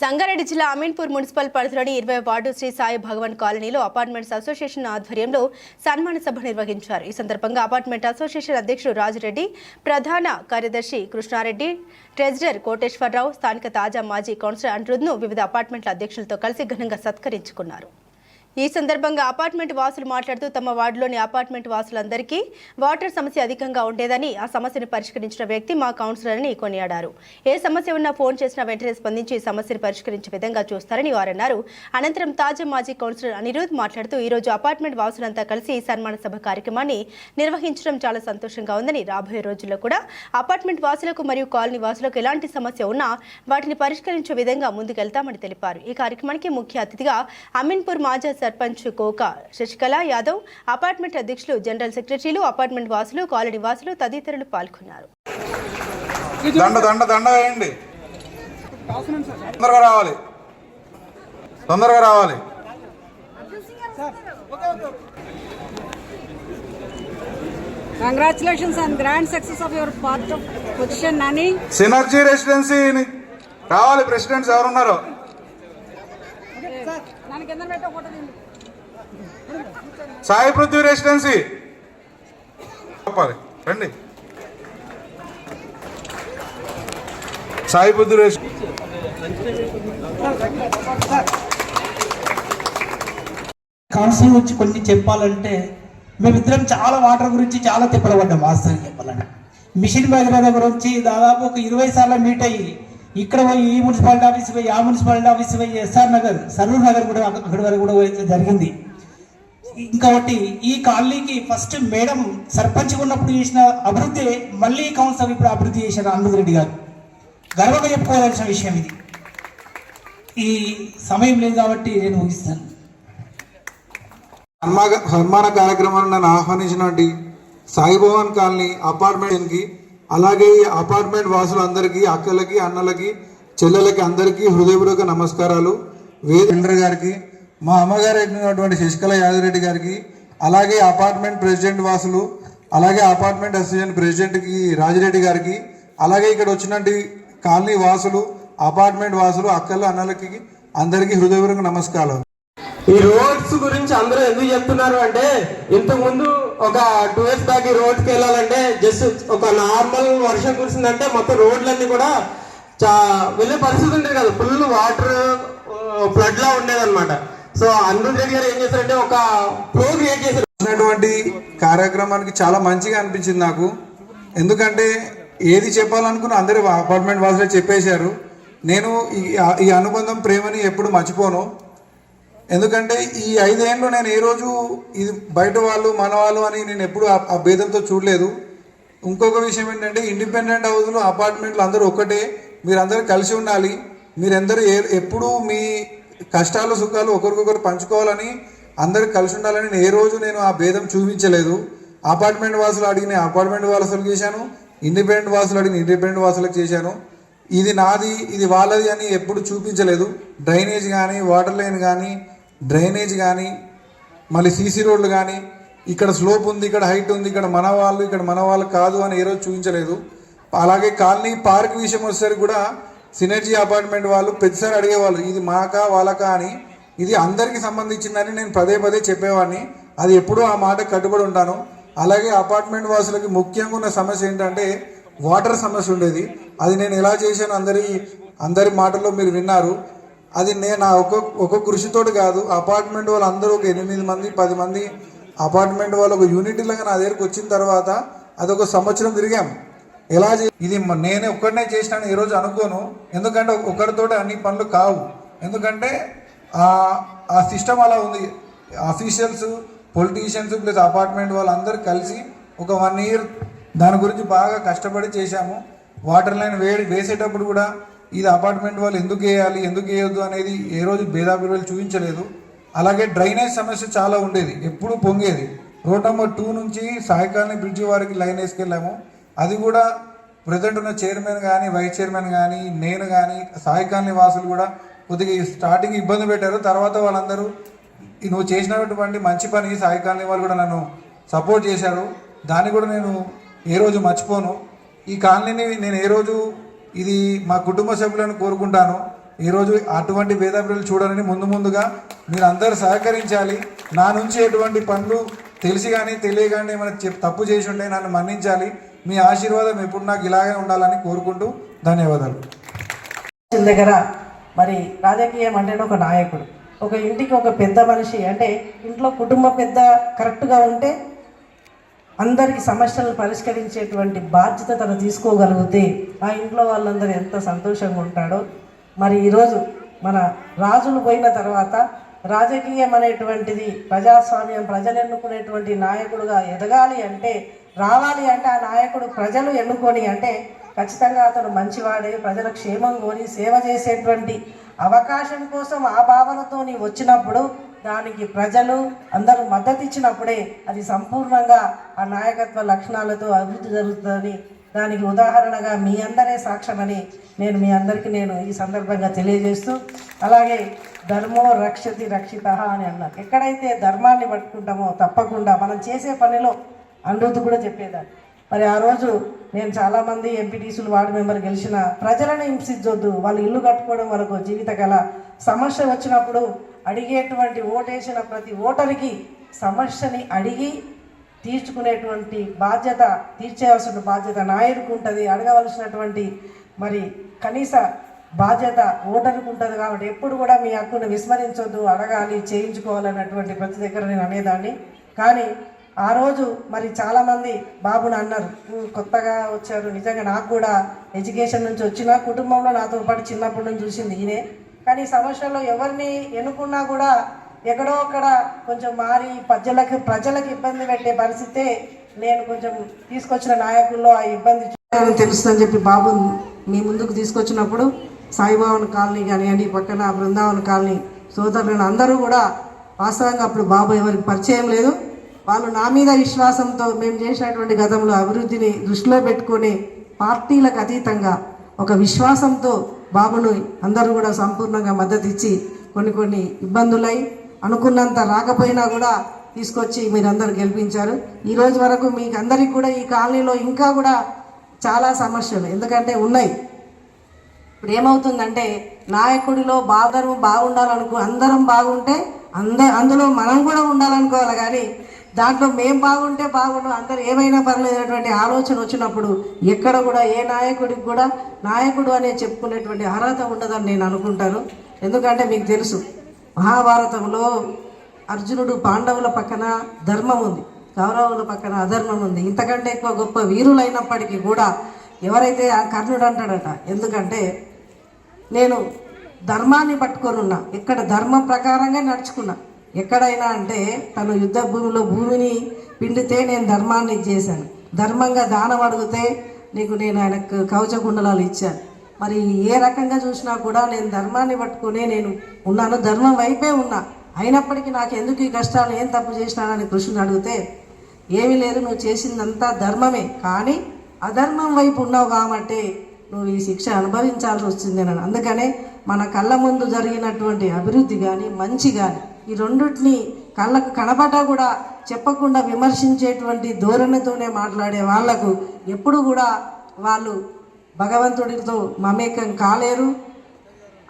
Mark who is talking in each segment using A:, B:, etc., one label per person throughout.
A: సంగారెడ్డి జిల్లా అమీన్పూర్ మున్సిపల్ పరిధిలోని ఇరవై వార్డు శ్రీ సాయి భగవాన్ కాలనీలో అపార్ట్మెంట్స్ అసోసియేషన్ ఆధ్వర్యంలో సన్మాన సభ నిర్వహించారు. ఈ సందర్భంగా అపార్ట్మెంట్ అసోసియేషన్ అధ్యక్షుడు రాజురెడ్డి ప్రధాన కార్యదర్శి కృష్ణారెడ్డి ట్రెజరర్ కోటేశ్వరరావు స్థానిక తాజా మాజీ కౌన్సిలర్ అనిరుద్ను వివిధ అపార్ట్మెంట్ల అధ్యక్షులతో కలిసి ఘనంగా సత్కరించుకున్నారు. ఈ సందర్భంగా అపార్ట్మెంట్ వాసులు మాట్లాడుతూ తమ వార్డులోని అపార్ట్మెంట్ వాసులందరికీ వాటర్ సమస్య అధికంగా ఉండేదని ఆ సమస్యను పరిష్కరించిన వ్యక్తి మా కౌన్సిలర్ అని కొనియాడారు. ఏ సమస్య ఉన్నా ఫోన్ చేసినా వెంటనే స్పందించి సమస్యను పరిష్కరించే విధంగా చూస్తారని వారన్నారు. అనంతరం తాజా మాజీ కౌన్సిలర్ అనిరుద్ మాట్లాడుతూ ఈ రోజు అపార్ట్మెంట్ వాసులంతా కలిసి ఈ సన్మాన సభ కార్యక్రమాన్ని నిర్వహించడం చాలా సంతోషంగా ఉందని రాబోయే రోజుల్లో కూడా అపార్ట్మెంట్ వాసులకు మరియు కాలనీ వాసులకు ఎలాంటి సమస్య ఉన్నా వాటిని పరిష్కరించే విధంగా ముందుకెళ్తామని తెలిపారు. ఈ కార్యక్రమానికి ముఖ్య అతిథిగా అమీన్పూర్ మాజా సర్పంచ్ కోక శశికళ యాదవ్ అపార్ట్మెంట్ అధ్యక్షులు జనరల్ సెక్రటరీలు అపార్ట్మెంట్ వాసులు కాలనీ వాసులు తదితరులు పాల్గొన్నారు.
B: దండ దండ దండ వేయండి. తొందరగా రావాలి. తొందరగా రావాలి.
C: Congratulations on grand success of your part of position, Nani.
B: Synergy residency రావాలి ప్రెసిడెంట్స్ ఎవరున్నారు
C: నన్ను కింద పెట్టే ఫోటో తీయండి.
B: సాయి పృథ్వీ రెసిడెన్సీ రండి. సాయి పృథ్వీ రెసిడెన్సీ
D: కాన్సీ వచ్చి కొన్ని చెప్పాలంటే మేమిద్దరం చాలా వాటర్ గురించి చాలా తిప్పలపడ్డాం వాస్తవం చెప్పాలంటే. మిషన్ భగీరథ గురించి దాదాపు ఒక ఇరవై సార్లు మీట్ అయ్యి ఇక్కడ పోయి ఈ మున్సిపాలిటీ ఆఫీస్ పోయి ఆ మున్సిపాలిటీ ఆఫీస్ పోయి ఎస్ఆర్ నగర్ సరూర్ నగర్ కూడా అక్కడి వరకు కూడా జరిగింది. ఇంకొకటి ఈ కాలనీకి ఫస్ట్ మేడం సర్పంచ్ ఉన్నప్పుడు చేసిన అభివృద్ధి మళ్ళీ కౌన్సిల్ ఇప్పుడు అభివృద్ధి చేశారు అనంత్ రెడ్డి గారు. గర్వంగా చెప్పుకోవాల్సిన విషయం ఇది. ఈ సమయం లేదు కాబట్టి నేను ముగిస్తాను.
B: సన్మాన కార్యక్రమాన్ని నన్ను ఆహ్వానించినటువంటి సాయిభవన్ కాలనీ అపార్ట్మెంట్కి అలాగే ఈ అపార్ట్మెంట్ వాసులందరికీ అక్కలకి అన్నలకి చెల్లెలకి అందరికీ హృదయపూర్వక నమస్కారాలు. వేదేంద్ర గారికి మా అమ్మగారు అయినటువంటి శశికళ యాదిరెడ్డి గారికి అలాగే అపార్ట్మెంట్ ప్రెసిడెంట్ వాసులు అలాగే అపార్ట్మెంట్ అసిస్టెంట్ ప్రెసిడెంట్కి రాజిరెడ్డి గారికి అలాగే ఇక్కడ వచ్చినటువంటి కాలనీ వాసులు అపార్ట్మెంట్ వాసులు అక్కలు అన్నలకి అందరికీ హృదయపూర్వక నమస్కారాలు.
E: ఈ రోడ్స్ గురించి అందరూ ఎందుకు చెప్తున్నారు అంటే ఇంతకుముందు ఒక టూ ఇయర్స్ బ్యాక్ ఈ రోడ్కి వెళ్ళాలంటే జస్ట్ ఒక నార్మల్ వర్షం కురిసిందంటే మొత్తం రోడ్లన్నీ కూడా చా వెళ్ళే పరిస్థితి ఉండేది కదా. ఫుల్ వాటర్ ఫ్లడ్ లా ఉండేదన్నమాట. సో అనిరుద్ రెడ్డి గారు ఏం చేశారంటే ఒక ప్రో క్రియేట్ చేశారు.
B: కార్యక్రమానికి చాలా మంచిగా అనిపించింది నాకు. ఎందుకంటే ఏది చెప్పాలనుకున్న అందరూ అపార్ట్మెంట్ వాసులే చెప్పేశారు. నేను ఈ ఈ అనుబంధం ప్రేమని ఎప్పుడు మర్చిపోను. ఎందుకంటే ఈ ఐదేళ్ళు నేను ఏ రోజు ఇది బయట వాళ్ళు మన వాళ్ళు అని నేను ఎప్పుడు ఆ- భేదంతో చూడలేదు. ఇంకొక విషయం ఏంటంటే ఇండిపెండెంట్ హౌస్లు అపార్ట్మెంట్లు అందరూ ఒకటే మీరందరూ కలిసి ఉండాలి. మీరందరూ ఏ ఎప్పుడూ మీ కష్టాలు సుఖాలు ఒకరికొకరు పంచుకోవాలని అందరూ కలిసి ఉండాలని నేను ఏ రోజు నేను ఆ భేదం చూపించలేదు. అపార్ట్మెంట్ వాసులు అడిగిన అపార్ట్మెంట్ వాసులకు చేశాను. ఇండిపెండెంట్ వాసులు అడిగిన ఇండిపెండెంట్ వాసులకు చేశాను. ఇది నాది ఇది వాళ్ళది అని ఎప్పుడు చూపించలేదు. డ్రైనేజ్ కానీ వాటర్ లైన్ కానీ డ్రైనేజ్ కానీ మళ్ళీ సీసీ రోడ్లు కానీ ఇక్కడ స్లోప్ ఉంది ఇక్కడ హైట్ ఉంది ఇక్కడ మన వాళ్ళు ఇక్కడ మన వాళ్ళు కాదు అని ఏ రోజు చూపించలేదు. అలాగే కాలనీ పార్క్ విషయం వచ్చేసరికి కూడా సినర్జీ అపార్ట్మెంట్ వాళ్ళు ప్రతిసారి అడిగేవాళ్ళు ఇది మాకా వాళ్ళకా? అని. ఇది అందరికీ సంబంధించిందని నేను పదే పదే చెప్పేవాడిని. అది ఎప్పుడూ ఆ మాట కట్టుబడి ఉంటాను. అలాగే అపార్ట్మెంట్ వాసులకి ముఖ్యంగా ఉన్న సమస్య ఏంటంటే వాటర్ సమస్య ఉండేది. అది నేను ఎలా చేశాను అందరి అందరి మాటల్లో మీరు విన్నారు. అది నేను ఒక ఒక కృషితోటి కాదు అపార్ట్మెంట్ వాళ్ళు అందరూ ఒక ఎనిమిది మంది పది మంది అపార్ట్మెంట్ వాళ్ళు ఒక యూనిట్ లాగా నా దగ్గరకు వచ్చిన తర్వాత అది ఒక సంవత్సరం తిరిగాం. ఎలా ఇది నేనే ఒక్కడనే చేసినాను ఈరోజు అనుకోను. ఎందుకంటే ఒకరితోటి అన్ని పనులు కావు. ఎందుకంటే ఆ ఆ సిస్టమ్ అలా ఉంది. అఫీషియల్స్ పొలిటీషియన్స్ ప్లస్ అపార్ట్మెంట్ వాళ్ళందరూ కలిసి ఒక వన్ ఇయర్ దాని గురించి బాగా కష్టపడి చేశాము. వాటర్ లైన్ వే వేసేటప్పుడు కూడా ఇది అపార్ట్మెంట్ వాళ్ళు ఎందుకు వేయాలి ఎందుకు వేయొద్దు అనేది ఏ రోజు భేదాభిప్రాయాలు చూపించలేదు. అలాగే డ్రైనేజ్ సమస్య చాలా ఉండేది ఎప్పుడు పొంగేది. రోడ్ నెంబర్ టూ నుంచి సాయికాలనీ బ్రిడ్జి వారికి లైన్ వేసుకెళ్ళాము. అది కూడా ప్రజెంట్ ఉన్న చైర్మన్ కానీ వైస్ చైర్మన్ కానీ నేను కానీ సాయికాలనీ వాసులు కూడా కొద్దిగా స్టార్టింగ్ ఇబ్బంది పెట్టారు. తర్వాత వాళ్ళందరూ నువ్వు చేసినటువంటి మంచి పని సాయి వాళ్ళు కూడా నన్ను సపోర్ట్ చేశారు. దాన్ని కూడా నేను ఏ రోజు మర్చిపోను. ఈ కాలనీని నేను ఏ రోజు ఇది మా కుటుంబ సభ్యులను కోరుకుంటాను. ఈరోజు అటువంటి భేదాభిలు చూడాలని ముందు ముందుగా మీరు అందరూ సహకరించాలి. నా నుంచి ఎటువంటి పనులు తెలిసి కానీ తెలియ కానీ ఏమైనా చెప్- తప్పు చేసి ఉంటే నన్ను మన్నించాలి. మీ ఆశీర్వాదం ఎప్పుడు నాకు ఇలాగే ఉండాలని కోరుకుంటూ ధన్యవాదాలు.
F: దగ్గర మరి రాజకీయం అంటేనే ఒక నాయకుడు. ఒక ఇంటికి ఒక పెద్ద మనిషి అంటే ఇంట్లో కుటుంబ పెద్ద కరెక్ట్గా ఉంటే అందరికి సమస్యలను పరిష్కరించేటువంటి బాధ్యత తను తీసుకోగలిగితే ఆ ఇంట్లో వాళ్ళందరూ ఎంత సంతోషంగా ఉంటాడో. మరి ఈరోజు మన రాజులు పోయిన తర్వాత రాజకీయం అనేటువంటిది ప్రజాస్వామ్యం ప్రజలు ఎన్నుకునేటువంటి నాయకుడుగా ఎదగాలి అంటే రావాలి అంటే ఆ నాయకుడు ప్రజలు ఎన్నుకొని అంటే ఖచ్చితంగా అతను మంచివాడే ప్రజల క్షేమం కోరి సేవ చేసేటువంటి అవకాశం కోసం ఆ భావనతోని వచ్చినప్పుడు దానికి ప్రజలు అందరూ మద్దతు ఇచ్చినప్పుడే అది సంపూర్ణంగా ఆ నాయకత్వ లక్షణాలతో అభివృద్ధి జరుగుతుందని దానికి ఉదాహరణగా మీ అందరే సాక్ష్యమని నేను మీ అందరికీ నేను ఈ సందర్భంగా తెలియజేస్తూ అలాగే ధర్మో రక్షతి రక్షిత అని అన్నారు. ఎక్కడైతే ధర్మాన్ని పట్టుకుంటామో తప్పకుండా మనం చేసే పనిలో అనురుద్ధి కూడా చెప్పేదాన్ని. మరి ఆ రోజు నేను చాలామంది ఎంపీటీసీలు వార్డు మెంబర్ గెలిచిన ప్రజలను హింసించొద్దు వాళ్ళు ఇల్లు కట్టుకోవడం వరకు జీవిత కళ. సమస్య వచ్చినప్పుడు అడిగేటువంటి ఓటేసిన ప్రతి ఓటరికి సమస్యని అడిగి తీర్చుకునేటువంటి బాధ్యత తీర్చేయాల్సిన బాధ్యత నాయకుడికి ఉంటుంది అడగవలసినటువంటి మరి కనీస బాధ్యత ఓటర్కి ఉంటుంది కాబట్టి ఎప్పుడు కూడా మీ హక్కును విస్మరించొద్దు అడగాలి చేయించుకోవాలన్నటువంటి ప్రతి దగ్గర నేను అనేదాన్ని. కానీ ఆ రోజు మరి చాలామంది బాబుని అన్నారు కొత్తగా వచ్చారు నిజంగా నాకు కూడా ఎడ్యుకేషన్ నుంచి వచ్చిన కుటుంబంలో నాతో పాటు చిన్నప్పటి నుంచి చూసింది ఈయనే. కానీ ఈ సమస్యల్లో ఎవరిని ఎన్నుకున్నా కూడా ఎక్కడో అక్కడ కొంచెం మారి ప్రజలకు ప్రజలకు ఇబ్బంది పెట్టే పరిస్థితే నేను కొంచెం తీసుకొచ్చిన నాయకుల్లో ఆ ఇబ్బంది తెలుస్తుందని చెప్పి బాబు మీ ముందుకు తీసుకొచ్చినప్పుడు సాయిబాబన్ కాలనీ కానివ్వండి పక్కన బృందావన్ కాలనీ సోదరులను అందరూ కూడా వాస్తవంగా అప్పుడు బాబు ఎవరికి పరిచయం లేదు. వాళ్ళు నా మీద విశ్వాసంతో మేము చేసినటువంటి గతంలో అభివృద్ధిని దృష్టిలో పెట్టుకొని పార్టీలకు అతీతంగా ఒక విశ్వాసంతో బాబును అందరూ కూడా సంపూర్ణంగా మద్దతు ఇచ్చి కొన్ని కొన్ని ఇబ్బందులై అనుకున్నంత రాకపోయినా కూడా తీసుకొచ్చి మీరందరూ గెలిపించారు. ఈ రోజు వరకు మీకు అందరికీ కూడా ఈ కాలనీలో ఇంకా కూడా చాలా సమస్యలు ఎందుకంటే ఉన్నాయి. ఇప్పుడు ఏమవుతుందంటే నాయకుడిలో బాధరు బాగుండాలనుకో అందరం బాగుంటే అంద అందులో మనం కూడా ఉండాలనుకోవాలి కానీ దాంట్లో మేము బాగుంటే బాగుండు అందరు ఏమైనా పర్లేదనేటువంటి ఆలోచన వచ్చినప్పుడు ఎక్కడ కూడా ఏ నాయకుడికి కూడా నాయకుడు అనే చెప్పుకునేటువంటి అర్హత ఉండదని నేను అనుకుంటాను. ఎందుకంటే మీకు తెలుసు మహాభారతంలో అర్జునుడు పాండవుల పక్కన ధర్మం ఉంది కౌరవుల పక్కన అధర్మం ఉంది. ఇంతకంటే ఎక్కువ గొప్ప వీరులైనప్పటికీ కూడా ఎవరైతే ఆ కర్ణుడు అంటాడట ఎందుకంటే నేను ధర్మాన్ని పట్టుకొని ఉన్నా ఇక్కడ ధర్మం ప్రకారంగా నడుచుకున్నా. ఎక్కడైనా అంటే తను యుద్ధ భూమిలో భూమిని పిండితే నేను ధర్మాన్ని చేశాను ధర్మంగా దానం అడిగితే నీకు నేను ఆయనకు కవచకుండలాలు ఇచ్చాను. మరి ఏ రకంగా చూసినా కూడా నేను ధర్మాన్ని పట్టుకునే నేను ఉన్నాను. ధర్మం వైపే ఉన్నా. అయినప్పటికీ నాకు ఎందుకు ఈ కష్టాలు ఏం తప్పు చేసినానని కృష్ణుని అడిగితే ఏమీ లేదు నువ్వు చేసిందంతా ధర్మమే. కానీ అధర్మం వైపు ఉన్నావు కాబట్టి నువ్వు ఈ శిక్ష అనుభవించాల్సి వచ్చింది అని అందుకనే మన కళ్ళ ముందు జరిగినటువంటి అభివృద్ధి కానీ మంచి కానీ ఈ రెండింటిని కళ్ళకు కనబడ్డా కూడా చెప్పకుండా విమర్శించేటువంటి ధోరణితోనే మాట్లాడే వాళ్ళకు ఎప్పుడు కూడా వాళ్ళు భగవంతుడితో మమేకం కాలేరు.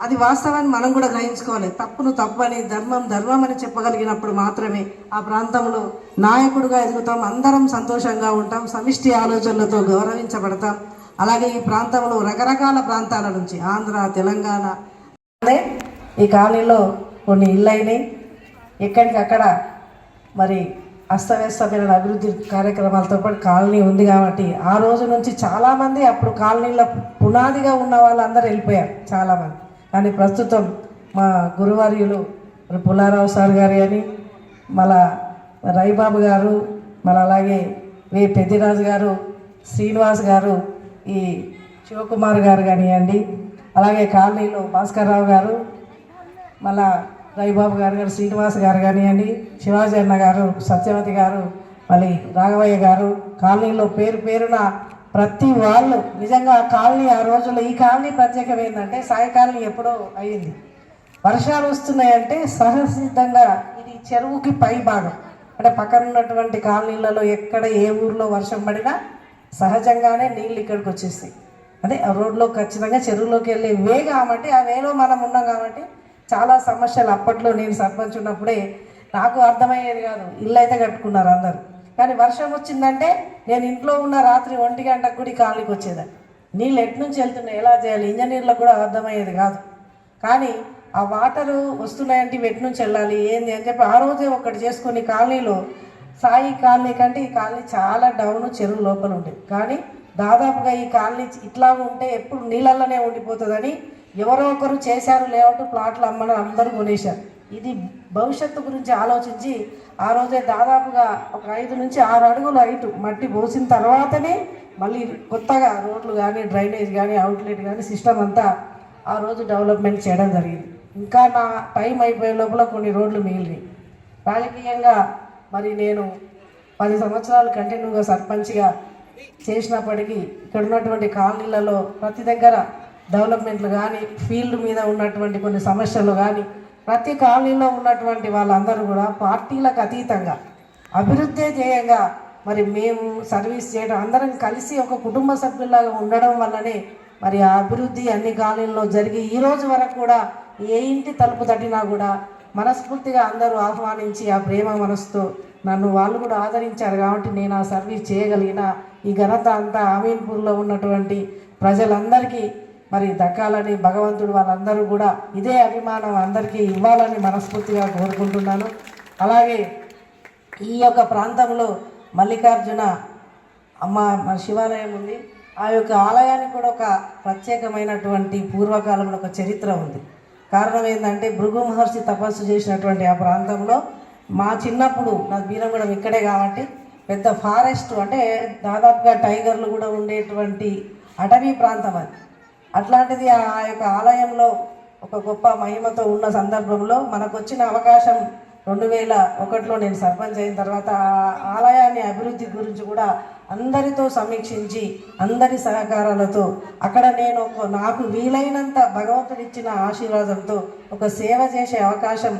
F: అది వాస్తవాన్ని మనం కూడా గ్రహించుకోవాలి. తప్పును తప్పని ధర్మం ధర్మం అని చెప్పగలిగినప్పుడు మాత్రమే ఆ ప్రాంతంలో నాయకుడుగా ఎదుగుతాం అందరం సంతోషంగా ఉంటాం సమిష్టి ఆలోచనలతో గౌరవించబడతాం. అలాగే ఈ ప్రాంతంలో రకరకాల ప్రాంతాల నుంచి ఆంధ్ర తెలంగాణ ఈ కాలనీలో కొన్ని ఇళ్ళైనాయి. ఎక్కడికక్కడ మరి అస్తవ్యస్తమైన అభివృద్ధి కార్యక్రమాలతో పాటు కాలనీ ఉంది కాబట్టి ఆ రోజు నుంచి చాలామంది అప్పుడు కాలనీలో పునాదిగా ఉన్న వాళ్ళందరూ వెళ్ళిపోయారు చాలామంది. కానీ ప్రస్తుతం మా గురువర్యులు మరి పుల్లారావు సార్ గారు కానీ మళ్ళా రైబాబు గారు మళ్ళీ అలాగే వే పెద్దిరాజు గారు శ్రీనివాస్ గారు ఈ శివకుమార్ గారు కానివ్వండి అలాగే కాలనీలో భాస్కర్రావు గారు మళ్ళా రవిబాబు గారు గారు శ్రీనివాస్ గారు కానివ్వండి శివాజీ అన్న గారు సత్యవతి గారు మళ్ళీ రాఘవయ్య గారు కాలనీలో పేరు పేరున ప్రతి వాళ్ళు నిజంగా ఆ కాలనీ ఆ రోజుల్లో ఈ కాలనీ ప్రత్యేకం ఏంటంటే సాయి కాలనీ ఎప్పుడో అయ్యింది వర్షాలు వస్తున్నాయంటే సహసిద్ధంగా ఇది చెరువుకి పై భాగం అంటే పక్కన ఉన్నటువంటి కాలనీలలో ఎక్కడ ఏ ఊర్లో వర్షం పడినా సహజంగానే నీళ్ళు ఇక్కడికి వచ్చేస్తాయి. అదే రోడ్లో ఖచ్చితంగా చెరువులోకి వెళ్ళే వే కాబట్టి ఆ వేలో మనం ఉన్నాం కాబట్టి చాలా సమస్యలు అప్పట్లో నేను సర్పంచ్ ఉన్నప్పుడే నాకు అర్థమయ్యేది కాదు. ఇల్లు అయితే కట్టుకున్నారు అందరు. కానీ వర్షం వచ్చిందంటే నేను ఇంట్లో ఉన్న రాత్రి ఒంటి గంటకు కూడా ఈ కాలనీకి వచ్చేదాన్ని. నీళ్ళు ఎటు నుంచి వెళ్తున్నాయి ఎలా చేయాలి? ఇంజనీర్లకు కూడా అర్థమయ్యేది కాదు. కానీ ఆ వాటరు వస్తున్నాయంటే ఇవి ఎటు నుంచి వెళ్ళాలి ఏంది అని చెప్పి ఆ రోజే ఒకటి చేసుకుని కాలనీలో సాయి కాలనీ కంటే ఈ కాలనీ చాలా డౌన్ చెరువు లోపల ఉండేది కానీ దాదాపుగా ఈ కాలనీ ఇట్లా ఉంటే ఎప్పుడు నీళ్ళల్లోనే ఉండిపోతుందని ఎవరో ఒకరు చేశారు లేఅవుట్ ప్లాట్లు అమ్మడం అందరూ కొనేశారు. ఇది భవిష్యత్తు గురించి ఆలోచించి ఆ రోజే దాదాపుగా ఒక ఐదు నుంచి ఆరు అడుగులు హైటు మట్టి పోసిన తర్వాతనే మళ్ళీ కొత్తగా రోడ్లు కానీ డ్రైనేజ్ కానీ అవుట్లెట్ కానీ సిస్టమ్ అంతా ఆ రోజు డెవలప్మెంట్ చేయడం జరిగింది. ఇంకా నా టైం అయిపోయే లోపల కొన్ని రోడ్లు మిగిలినాయి. రాజకీయంగా మరి నేను పది సంవత్సరాలు కంటిన్యూగా సర్పంచ్గా చేసినప్పటికీ ఇక్కడ ఉన్నటువంటి కాలనీలలో ప్రతి దగ్గర డెవలప్మెంట్లు కానీ ఫీల్డ్ మీద ఉన్నటువంటి కొన్ని సమస్యలు కానీ ప్రతి కాలనీలో ఉన్నటువంటి వాళ్ళందరూ కూడా పార్టీలకు అతీతంగా అభివృద్ధి ధ్యేయంగా మరి మేము సర్వీస్ చేయడం అందరం కలిసి ఒక కుటుంబ సభ్యులాగా ఉండడం వల్లనే మరి ఆ అభివృద్ధి అన్ని కాలనీల్లో జరిగి ఈ రోజు వరకు కూడా ఏ ఇంటి తలుపు తట్టినా కూడా మనస్ఫూర్తిగా అందరూ ఆహ్వానించి ఆ ప్రేమ మనసుతో నన్ను వాళ్ళు కూడా ఆదరించారు కాబట్టి నేను ఆ సర్వీస్ చేయగలిగిన ఈ ఘనత అంతా అమీన్పూర్లో ఉన్నటువంటి ప్రజలందరికీ మరి దక్కాలని భగవంతుడు వాళ్ళందరూ కూడా ఇదే అభిమానం అందరికీ ఇవ్వాలని మనస్ఫూర్తిగా కోరుకుంటున్నాను. అలాగే ఈ యొక్క ప్రాంతంలో మల్లికార్జున అమ్మ మన శివాలయం ఉంది. ఆ యొక్క ఆలయానికి కూడా ఒక ప్రత్యేకమైనటువంటి పూర్వకాలంలో ఒక చరిత్ర ఉంది. కారణం ఏంటంటే భృగు మహర్షి తపస్సు చేసినటువంటి ఆ ప్రాంతంలో మా చిన్నప్పుడు నా బీరంగూడెం ఇక్కడే కాబట్టి పెద్ద ఫారెస్ట్ అంటే దాదాపుగా టైగర్లు కూడా ఉండేటువంటి అటవీ ప్రాంతం అది. అట్లాంటిది ఆ యొక్క ఆలయంలో ఒక గొప్ప మహిమతో ఉన్న సందర్భంలో మనకు వచ్చిన అవకాశం రెండు వేల ఒకటిలో నేను సర్పంచ్ అయిన తర్వాత ఆ ఆలయాన్ని అభివృద్ధి గురించి కూడా అందరితో సమీక్షించి అందరి సహకారాలతో అక్కడ నేను ఒక నాకు వీలైనంత భగవంతుడు ఇచ్చిన ఆశీర్వాదంతో ఒక సేవ చేసే అవకాశం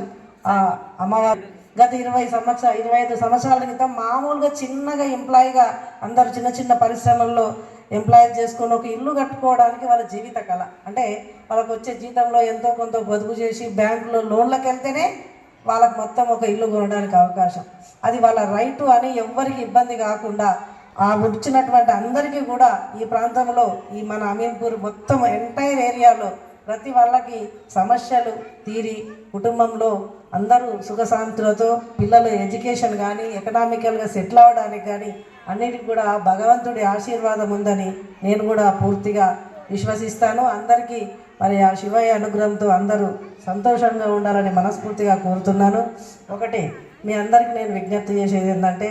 F: ఆ అమ్మవారు గత ఇరవై సంవత్సరాలు ఇరవై ఐదు సంవత్సరాల క్రితం మామూలుగా చిన్నగా ఎంప్లాయీగా అందరు చిన్న చిన్న పరిశ్రమల్లో ఎంప్లాయ్ చేసుకొని ఒక ఇల్లు కట్టుకోవడానికి వాళ్ళ జీవిత కళ. అంటే వాళ్ళకు వచ్చే జీతంలో ఎంతో కొంత పొదుపు చేసి బ్యాంకులో లోన్లకు వెళ్తేనే వాళ్ళకు మొత్తం ఒక ఇల్లు కొనడానికి అవకాశం. అది వాళ్ళ రైటు అని ఎవ్వరికి ఇబ్బంది కాకుండా ఆ వచ్చినటువంటి అందరికీ కూడా ఈ ప్రాంతంలో ఈ మన అమీన్పూర్ మొత్తం ఎంటైర్ ఏరియాలో ప్రతి వాళ్ళకి సమస్యలు తీరి కుటుంబంలో అందరూ సుఖశాంతులతో పిల్లలు ఎడ్యుకేషన్ కానీ ఎకనామికల్గా సెటిల్ అవ్వడానికి కానీ అన్నిటికి కూడా భగవంతుడి ఆశీర్వాదం ఉందని నేను కూడా పూర్తిగా విశ్వసిస్తాను. అందరికీ మరి ఆ శివయ్య అనుగ్రహంతో అందరూ సంతోషంగా ఉండాలని మనస్ఫూర్తిగా కోరుతున్నాను. ఒకటి మీ అందరికీ నేను విజ్ఞప్తి చేసేది ఏంటంటే